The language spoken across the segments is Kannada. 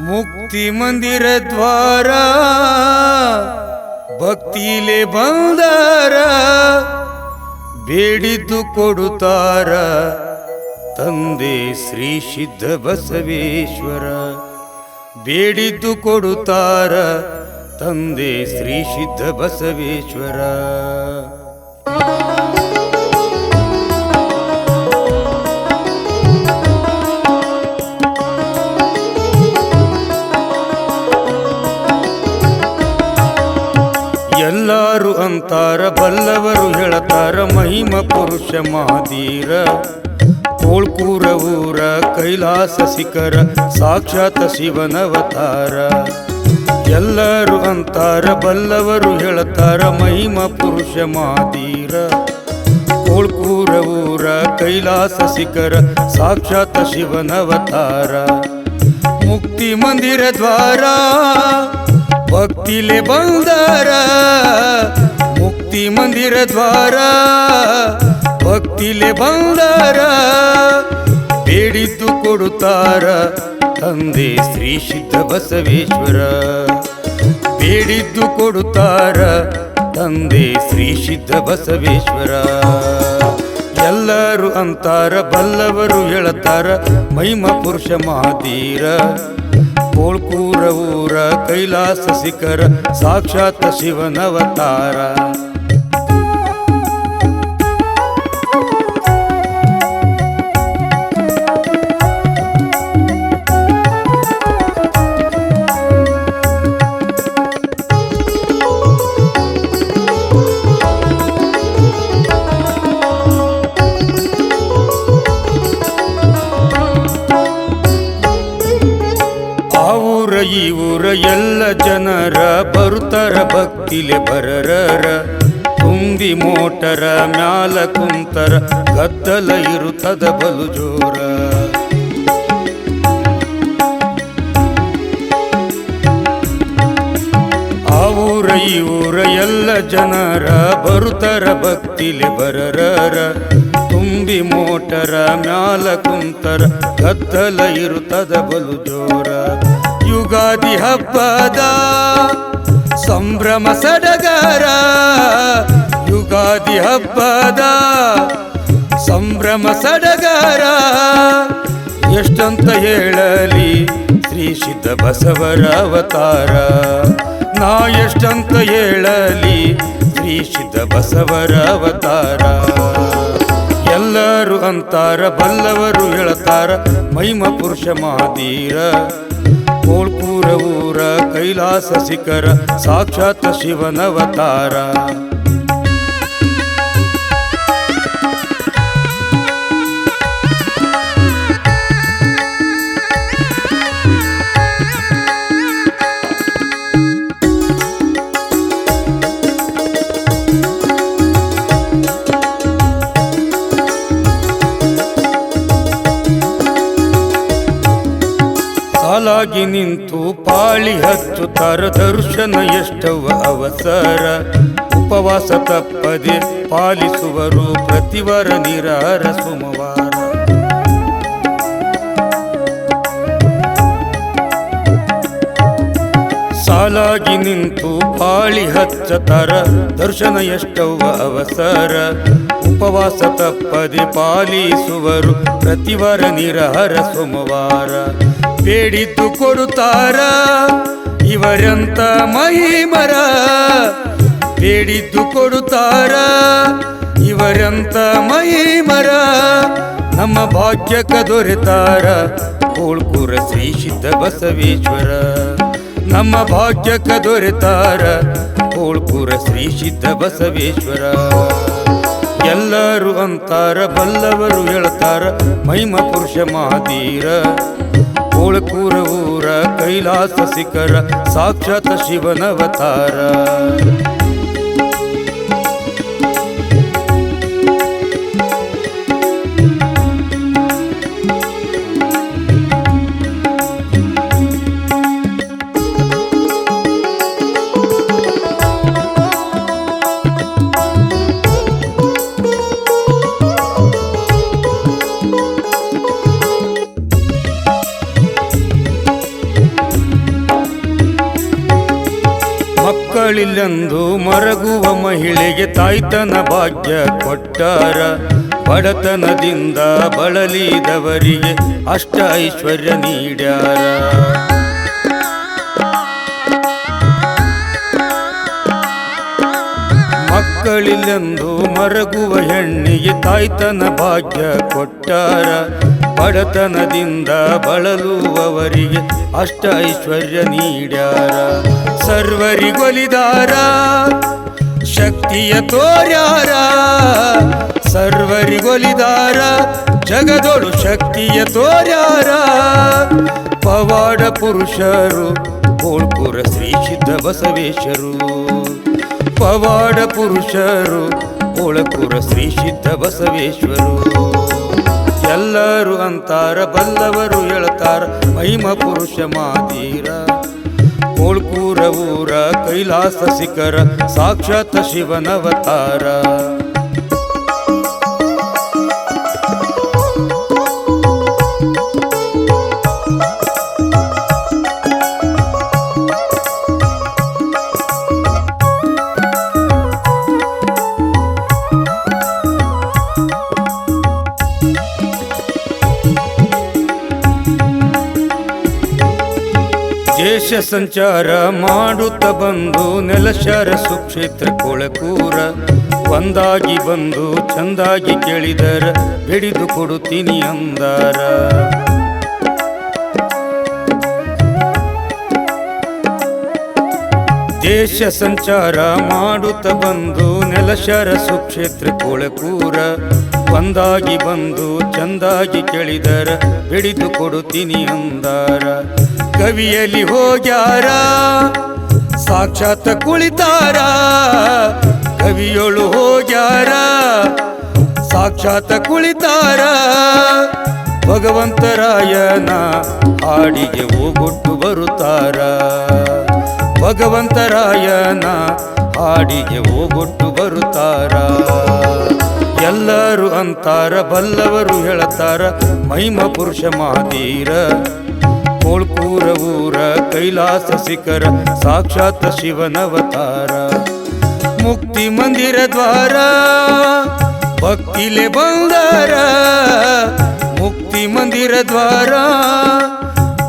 ಮುಕ್ತಿ ಮಂದಿರ ದ್ವಾರ, ಭಕ್ತಿಲೆ ಬಂದಾರ ಬೇಡಿದ್ದು ಕೊಡುತ್ತಾರ ತಂದೆ ಶ್ರೀ ಸಿದ್ಧ ಬಸವೇಶ್ವರ. ಬೇಡಿದ್ದು ಕೊಡುತ್ತಾರ ತಂದೆ ಶ್ರೀ ಸಿದ್ಧ ಬಸವೇಶ್ವರ. ಎಲ್ಲಾರು ಬಲ್ಲವರು ಹೇಳತಾರ, ಮಹಿಮ ಪುರುಷ ಮಹಾಧೀರ ಕೋಳ್ಕೂರ ಊರ ಕೈಲಾಸ ಶಿಖರ, ಸಾಕ್ಷಾತ್ ಶಿವನವತಾರ ಎಲ್ಲರೂ ಅಂತಾರ, ಬಲ್ಲವರು ಹೇಳತಾರ, ಮಹಿಮ ಪುರುಷ ಮಹಾಧೀರ ಕೋಳ್ಕೂರ ಊರ ಕೈಲಾಸ ಶಿಖರ, ಸಾಕ್ಷಾತ್ ಶಿವನವತಾರ ಮುಕ್ತಿ ಮಂದಿರ ದ್ವಾರ, ಭಕ್ತಿಲೆ ಬಂದಾರ ಮುಕ್ತಿ ಮಂದಿರ ದ್ವಾರ, ಭಕ್ತಿಲೆ ಬಂದಾರ ಬೇಡಿದ್ದು ಕೊಡುತ್ತಾರ ತಂದೆ ಶ್ರೀ ಸಿದ್ಧ ಬಸವೇಶ್ವರ. ಬೇಡಿದ್ದು ಕೊಡುತ್ತಾರ ತಂದೆ ಶ್ರೀ ಸಿದ್ಧ ಬಸವೇಶ್ವರ. ಎಲ್ಲರೂ ಅಂತಾರ, ಬಲ್ಲವರು ಹೇಳತಾರ ಮಹಿಮ ಪುರುಷ ಮಹಾಧೀರ ಕೋಳ್ಕೂರ ಊರ ಕೈಲಾಸ ಶಿಖರ, ಸಾಕ್ಷಾತ್ ಶಿವನವತಾರ. ಎಲ್ಲ ಜನರ ಬರುತ್ತಾರ ಭಕ್ತಿಲೆ ಬರರರ. ತುಂಬಿ ಮೋಟರ, ಮ್ಯಾಲ ಕುಂತರ, ಗದ್ದಲ ಇರುತ್ತದ ಬಲು ಜೋರ. ಆವೂರ ಇವರ ಎಲ್ಲ ಜನರ ಬರುತರ ಭಕ್ತಿಲೆ ಬರರರ. ತುಂಬಿ ಮೋಟರ, ಮ್ಯಾಲ ಕುಂತರ, ಗದ್ದಲ ಇರುತ್ತದ ಬಲು ಜೋರ. ಯುಗಾದಿ ಹಬ್ಬದ ಸಂಭ್ರಮ ಸಡಗರ, ಯುಗಾದಿ ಹಬ್ಬದ ಸಂಭ್ರಮ ಸಡಗರ. ಎಷ್ಟಂತ ಹೇಳಲಿ ಶ್ರೀ ಸಿದ್ಧ ಬಸವರ ಅವತಾರ. ನಾ ಎಷ್ಟಂತ ಹೇಳಲಿ ಶ್ರೀ ಸಿದ್ಧ ಬಸವರ ಅವತಾರ. ಎಲ್ಲರೂ ಅಂತಾರ, ಬಲ್ಲವರು ಹೇಳತಾರ, ಮಹಿಮ ಪುರುಷ ಮಹಾಧೀರ. ಕೋಳ್ಕೂರ ಊರ ಕೈಲಾಸ ಶಿಖರ ಸಾಕ್ಷಾತ್ ಶಿವನವತಾರ ಸಾಲಾಗಿ ನಿಂತು ಪಾಳಿ ಹತ್ತು ತರ ದರ್ಶನ ಎಷ್ಟವ ಅವಸರ. ಉಪವಾಸ ತಪ್ಪದೆ ಪಾಲಿಸುವರು ಪ್ರತಿವರ ನಿರಾರ ಸೋಮವಾರ. ಸಾಲಾಗಿ ನಿಂತು ಪಾಳಿ ಹಚ್ಚತಾರ ದರ್ಶನ ಎಷ್ಟವ ಅವಸರ. ಉಪವಾಸ ತಪ್ಪದೆ ಪಾಲಿಸುವರು ಪ್ರತಿವರ ನಿರಹರ ಸೋಮವಾರ. ಬೇಡಿದ್ದು ಕೊಡುತ್ತಾರ ಇವರಂತ ಮಹಿಮರ. ಬೇಡಿದ್ದು ಕೊಡುತ್ತಾರ ಇವರಂತ ಮಹಿಮರ. ನಮ್ಮ ಭಾಗ್ಯಕ ದೊರೆತಾರ ಕೋಳ್ಕೂರ ಶ್ರೀ ಸಿದ್ಧ ಬಸವೇಶ್ವರ. ನಮ್ಮ ಭಾಗ್ಯಕ ದೊರೆತಾರ ಕೋಳ್ಕೂರ ಶ್ರೀ ಸಿದ್ಧ ಬಸವೇಶ್ವರ. ಎಲ್ಲರೂ ಅಂತಾರ, ಬಲ್ಲವರು ಹೇಳ್ತಾರ, ಮಹಿಮ ಪುರುಷ ಮಹಾಧೀರ ಕೋಳಕೂರ ಊರ ಕೈಲಾಸ ಶಿಖರ ಸಾಕ್ಷಾತ್ ಶಿವನವತಾರ ಮಕ್ಕಳಿಲ್ಲಂದು ಮರಗುವ ಮಹಿಳೆಗೆ ತಾಯ್ತನ ಭಾಗ್ಯ ಕೊಟ್ಟಾರ. ಬಡತನದಿಂದ ಬಳಲಿದವರಿಗೆ ಅಷ್ಟ ಐಶ್ವರ್ಯ ನೀಡ್ಯಾರ. ಮಕ್ಕಳಿಲ್ಲಂದು ಮರಗುವ ಹೆಣ್ಣಿಗೆ ತಾಯ್ತನ ಭಾಗ್ಯ ಕೊಟ್ಟಾರ. ಬಡತನದಿಂದ ಬಳಲುವವರಿಗೆ ಅಷ್ಟ ಐಶ್ವರ್ಯ ನೀಡ್ಯಾರ. ಸರ್ವರಿಗೊಲಿದಾರ, ಶಕ್ತಿಯ ತೋರ್ಯಾರ. ಸರ್ವರಿಗೊಲಿದಾರ, ಜಗದೊಳು ಶಕ್ತಿಯ ತೋರ್ಯಾರ. ಪವಾಡ ಪುರುಷರು ಗೋಳ್ಪುರ ಶ್ರೀ ಸಿದ್ಧ ಬಸವೇಶ್ವರು. ಪವಾಡ ಪುರುಷರು ಕೋಳಪುರ ಶ್ರೀ ಸಿದ್ಧ ಬಸವೇಶ್ವರು. ಎಲ್ಲರೂ ಅಂತಾರ ಬಲ್ಲವರು ಹೇಳ್ತಾರ, ಮಹಿಮ ಪುರುಷ ಮಾದೀರ ಕೋಳ್ಕೂರ ಊರ ಕೈಲಾಸ ಶಿಖರ ಸಾಕ್ಷಾತ್ ಶಿವನವತಾರ ದೇಶ ಸಂಚಾರ ಮಾಡುತ್ತ ಬಂದು ನೆಲಶರ ಸುಕ್ಷೇತ್ರ ಕೊಳಕೂರ. ಒಂದಾಗಿ ಬಂದು ಚಂದಾಗಿ ಕೇಳಿದರ ಹಿಡಿದು ಕೊಡುತ್ತೀನಿ ಅಂದಾರ. ದೇಶ ಸಂಚಾರ ಮಾಡುತ್ತ ಬಂದು ನೆಲಶರ ಸುಕ್ಷೇತ್ರ ಕೊಳಕೂರ. ಒಂದಾಗಿ ಬಂದು ಚಂದಾಗಿ ಕೇಳಿದರ ಹಿಡಿದು ಕೊಡುತ್ತೀನಿ ಅಂದಾರ. ಕವಿಯಲ್ಲಿ ಹೋಗ್ಯಾರ, ಸಾಕ್ಷಾತ್ ಕುಳಿತಾರ. ಕವಿಯೊಳು ಹೋಗ್ಯಾರ, ಸಾಕ್ಷಾತ್ ಕುಳಿತಾರ. ಭಗವಂತರಾಯನ ಹಾಡಿಗೆ ಹೋಗೊಟ್ಟು ಬರುತ್ತಾರ. ಭಗವಂತರಾಯನ ಹಾಡಿಗೆ ಹೋಗೊಟ್ಟು ಬರುತ್ತಾರ. ಎಲ್ಲರೂ ಅಂತಾರ, ಬಲ್ಲವರು ಹೇಳ್ತಾರ, ಮಹಿಮ ಪುರುಷ ಮಾದೀರ ಕೋಳ್ಕೂರ ಊರ ಕೈಲಾಸ ಶಿಖರ, ಸಾಕ್ಷಾತ್ ಶಿವನವತಾರ ಮುಕ್ತಿ ಮಂದಿರ ದ್ವಾರ, ಭಕ್ತಿಲೆ ಬಂದಾರ ಮುಕ್ತಿ ಮಂದಿರ ದ್ವಾರ,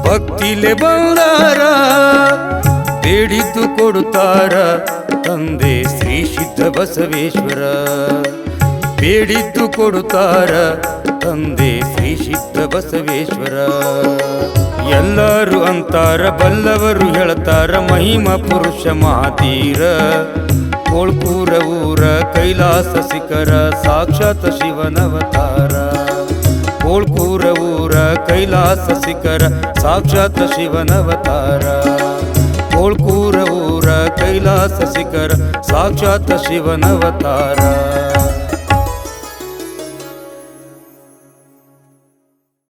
ಭಕ್ತಿಲೆ ಬಂದಾರ ಬೇಡಿದ್ದು ಕೊಡುತ್ತಾರ ತಂದೆ ಶ್ರೀ ಸಿದ್ಧ ಬಸವೇಶ್ವರ. ಬೇಡಿದ್ದು ಕೊಡುತ್ತಾರ ತಂದೆ ಶ್ರೀ ಸಿದ್ಧ ಬಸವೇಶ್ವರ. ಎಲ್ಲರೂ ಅಂತಾರ, ಬಲ್ಲವರು ಹೇಳ್ತಾರ, ಮಹಿಮ ಪುರುಷ ಮಾತೀರ. ಕೋಳ್ಪೂರ ಊರ ಕೈಲಾಸ ಶಿಖರ, ಸಾಕ್ಷಾತ್ ಶಿವನವತಾರ ಕೋಳ್ಪೂರ ಊರ ಕೈಲಾಸ ಶಿಖರ, ಸಾಕ್ಷಾತ್ ಶಿವನವತಾರ ಕೋಳ್ಕೂರ ಊರ ಕೈಲಾಸ ಶಿಖರ, ಸಾಕ್ಷಾತ್ ಶಿವನವತಾರ